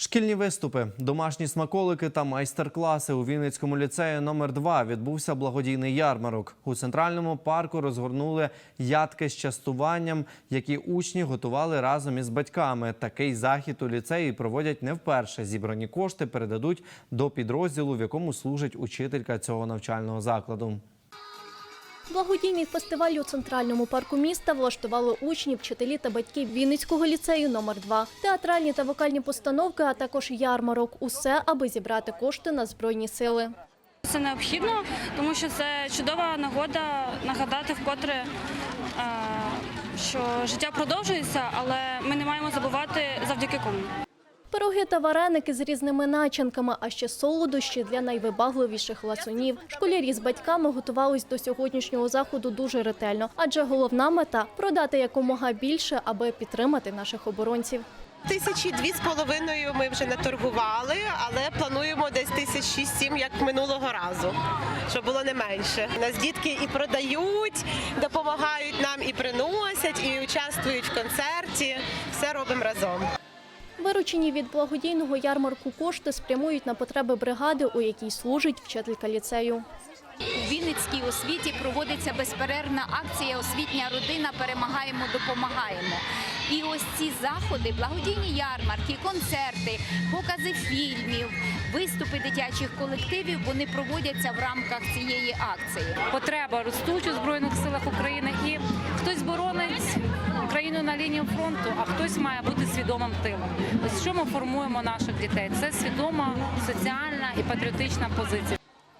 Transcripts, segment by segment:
Шкільні виступи, домашні смаколики та майстер-класи у Вінницькому ліцеї номер 2 відбувся благодійний ярмарок. У центральному парку розгорнули ядки з частуванням, які учні готували разом із батьками. Такий захід у ліцеї проводять не вперше. Зібрані кошти передадуть до підрозділу, в якому служить учителька цього навчального закладу. Благодійний фестиваль у центральному парку міста влаштували учні, вчителі та батьки Вінницького ліцею номер 2 Театральні та вокальні постановки, а також ярмарок. Усе, аби зібрати кошти на збройні сили. Це необхідно, тому що це чудова нагода нагадати вкотре, е, що життя продовжується, але ми не маємо забувати завдяки кому. Пироги та вареники з різними начинками, а ще солодощі для найвибагливіших ласунів. Школярі з батьками готувались до сьогоднішнього заходу дуже ретельно, адже головна мета продати якомога більше, аби підтримати наших оборонців. Тисячі дві з половиною ми вже наторгували, але плануємо десь тисяч шість-сім, як минулого разу, щоб було не менше. Нас дітки і продають, допомагають нам і приносять, і участвують в концерті. Все робимо разом. Виручені від благодійного ярмарку кошти спрямують на потреби бригади, у якій служить вчителька ліцею. У Вінницькій освіті проводиться безперервна акція Освітня родина перемагаємо, допомагаємо. І ось ці заходи, благодійні ярмарки, концерти, покази фільмів, виступи дитячих колективів вони проводяться в рамках цієї акції. потреба ростуть у збройних силах України, і хтось боронить країну на лінію фронту, а хтось має бути свідомим тилом. Ось що ми формуємо наших дітей? Це свідома соціальна і патріотична позиція.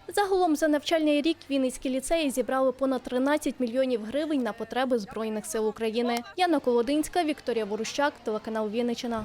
Загалом за навчальний рік Вінницькі ліцеї зібрали понад 13 мільйонів гривень на потреби Збройних сил України. Яна Колодинська, Вікторія Ворущак, телеканал Вінниччина.